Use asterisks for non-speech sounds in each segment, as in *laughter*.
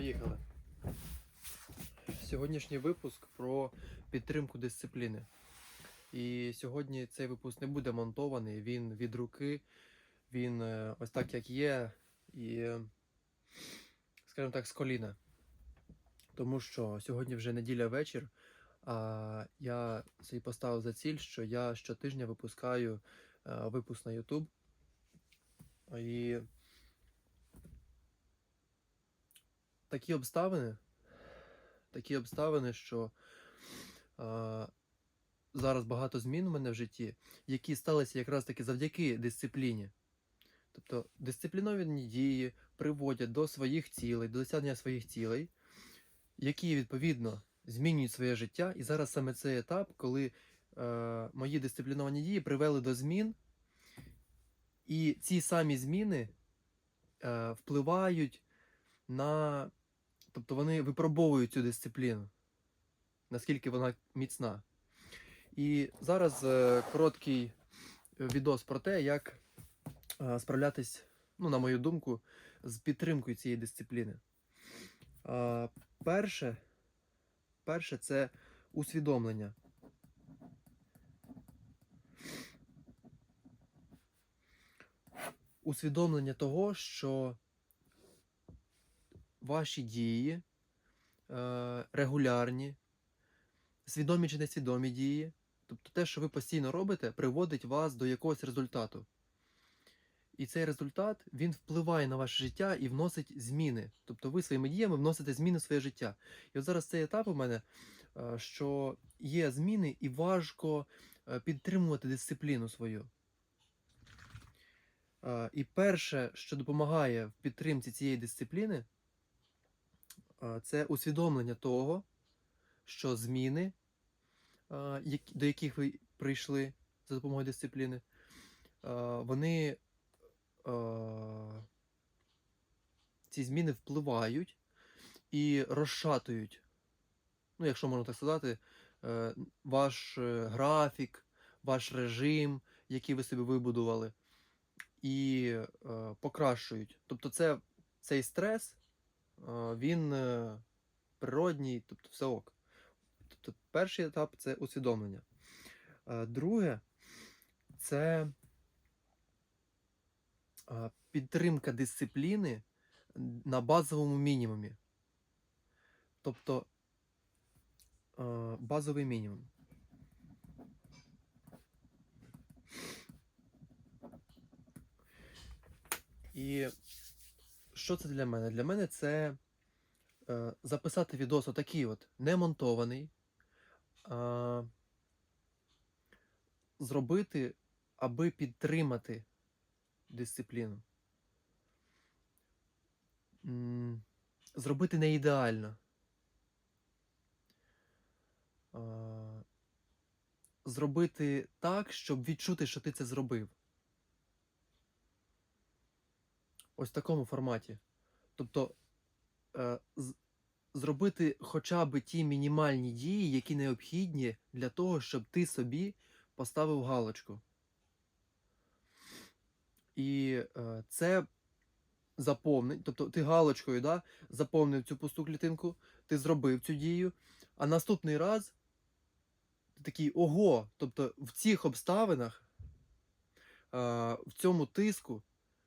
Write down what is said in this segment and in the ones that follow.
Поїхали. Сьогоднішній випуск про підтримку дисципліни. І сьогодні цей випуск не буде монтований, він від руки, він е, ось так як є, і, скажімо так, з коліна. Тому що сьогодні вже неділя вечір, а я собі поставив за ціль, що я щотижня випускаю е, випуск на YouTube. І такі обставини, такі обставини, що е, зараз багато змін у мене в житті, які сталися якраз таки завдяки дисципліні. Тобто дисципліновані дії приводять до своїх цілей, до досягнення своїх цілей, які відповідно змінюють своє життя. І зараз саме цей етап, коли е, мої дисципліновані дії привели до змін, і ці самі зміни е, впливають на. Тобто вони випробовують цю дисципліну, наскільки вона міцна. І зараз е, короткий відос про те, як е, справлятись, ну, на мою думку, з підтримкою цієї дисципліни. Е, перше, перше це усвідомлення. Усвідомлення того, що ваші дії е, регулярні, свідомі чи несвідомі дії, тобто те, що ви постійно робите, приводить вас до якогось результату. І цей результат він впливає на ваше життя і вносить зміни. Тобто ви своїми діями вносите зміни в своє життя. І от зараз цей етап у мене, е, що є зміни, і важко е, підтримувати дисципліну свою. І перше, що допомагає в підтримці цієї дисципліни, це усвідомлення того, що зміни, е, до яких ви прийшли за допомогою дисципліни, е, вони е, ці зміни впливають і розшатують, ну, якщо можна так сказати, е, ваш е, графік, ваш режим, який ви собі вибудували, і е, покращують. Тобто, це, цей стрес, е, він е, природній, тобто все ок. Тобто, перший етап це усвідомлення. Е, Друге, це е, підтримка дисципліни на базовому мінімумі. Тобто е, базовий мінімум. І що це для мене? Для мене це е, записати відос отакий от, не монтований, а зробити, аби підтримати дисципліну. Зробити не ідеально. Зробити так, щоб відчути, що ти це зробив. Ось в такому форматі. Тобто е, зробити хоча б ті мінімальні дії, які необхідні для того, щоб ти собі поставив галочку. І е, це заповнить, тобто ти галочкою да, заповнив цю пусту клітинку, ти зробив цю дію, а наступний раз ти такий ого! Тобто в цих обставинах, е, в цьому тиску,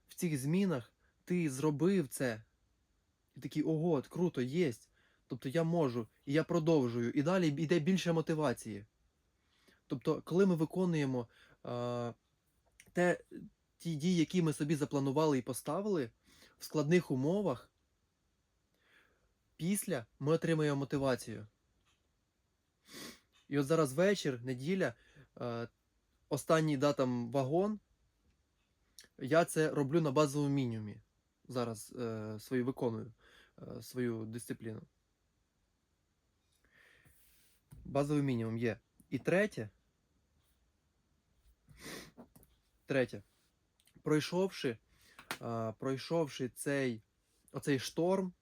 в цих змінах ти зробив це. І такий ого, круто, єсть. Тобто я можу, і я продовжую, і далі йде більше мотивації. Тобто, коли ми виконуємо е, те, ті дії, які ми собі запланували і поставили в складних умовах, після ми отримаємо мотивацію. І от зараз вечір, неділя, е, останній да, вагон, я це роблю на базовому мінімумі. Зараз е, свою виконую е, свою дисципліну. Базовий мінімум є. І третє. Третє. Пройшовши, а, пройшовши цей, оцей шторм,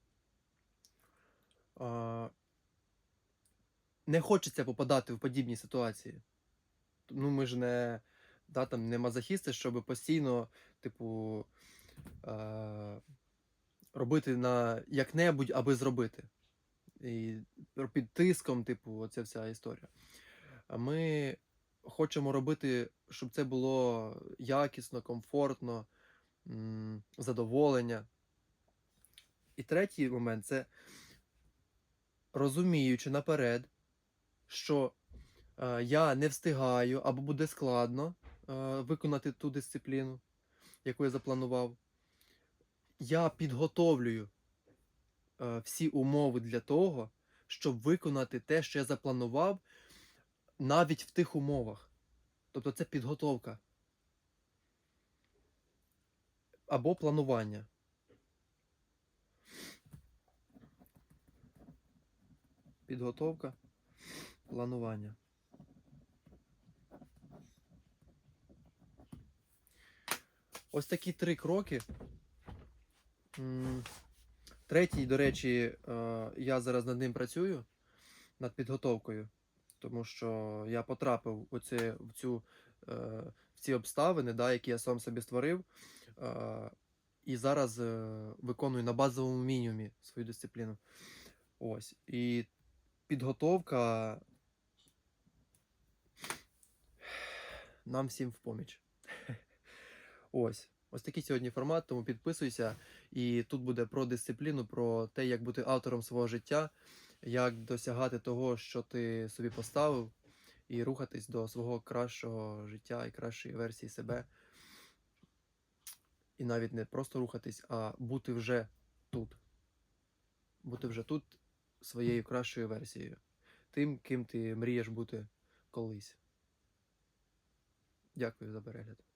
а, не хочеться попадати в подібні ситуації. Ну, ми ж не, да, там, не мазохісти, щоб постійно, типу, е, робити на як-небудь, аби зробити. І під тиском, типу, оця вся історія. Ми хочемо робити, щоб це було якісно, комфортно, задоволення. І третій момент це розуміючи наперед, що е, я не встигаю або буде складно е, виконати ту дисципліну, яку я запланував. Я підготовлюю е, всі умови для того, щоб виконати те, що я запланував, навіть в тих умовах. Тобто це підготовка або планування. Підготовка, планування. Ось такі три кроки. Третій, до речі, е, я зараз над ним працюю, над підготовкою, тому що я потрапив у це, в, цю, е, в ці обставини, да, які я сам собі створив, е, і зараз виконую на базовому мінімумі свою дисципліну. Ось. І підготовка *sighs* нам всім в поміч. Ось. Ось такий сьогодні формат, тому підписуйся. І тут буде про дисципліну, про те, як бути автором свого життя, як досягати того, що ти собі поставив, і рухатись до свого кращого життя і кращої версії себе. І навіть не просто рухатись, а бути вже тут. Бути вже тут своєю кращою версією. Тим, ким ти мрієш бути колись. Дякую за перегляд.